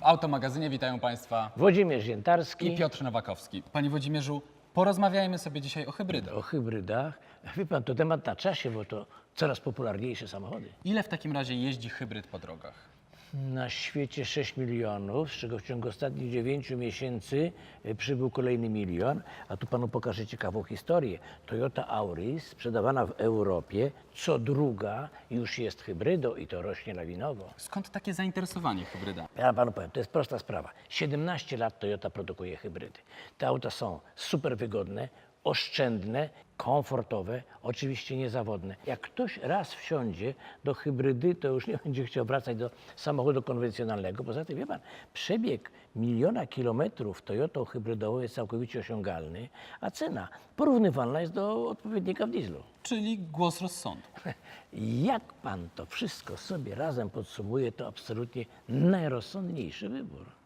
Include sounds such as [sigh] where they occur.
W Automagazynie witają Państwa Włodzimierz i Ziętarski Piotr Nowakowski. Panie Włodzimierzu, porozmawiajmy sobie dzisiaj o hybrydach. o hybrydach. Wie pan, to temat na czasie, bo to coraz popularniejsze samochody. Ile w takim razie jeździ hybryd po drogach? Na świecie 6 milionów, z czego w ciągu ostatnich 9 miesięcy y, przybył kolejny milion. A tu panu pokażę ciekawą historię. Toyota Auris, sprzedawana w Europie, co druga już jest hybrydą i to rośnie lawinowo. Skąd takie zainteresowanie hybrydami? Ja panu powiem, to jest prosta sprawa. 17 lat Toyota produkuje hybrydy. Te auta są super wygodne, oszczędne, komfortowe, oczywiście niezawodne. Jak ktoś raz wsiądzie do hybrydy, to już nie [laughs] będzie chciał wracać do samochodu konwencjonalnego. Poza tym, wie pan, przebieg miliona kilometrów Toyotą hybrydową jest całkowicie osiągalny, a cena porównywalna jest do odpowiednika w dieslu. Czyli głos rozsądu. [laughs] Jak pan to wszystko sobie razem podsumuje, to absolutnie najrozsądniejszy wybór.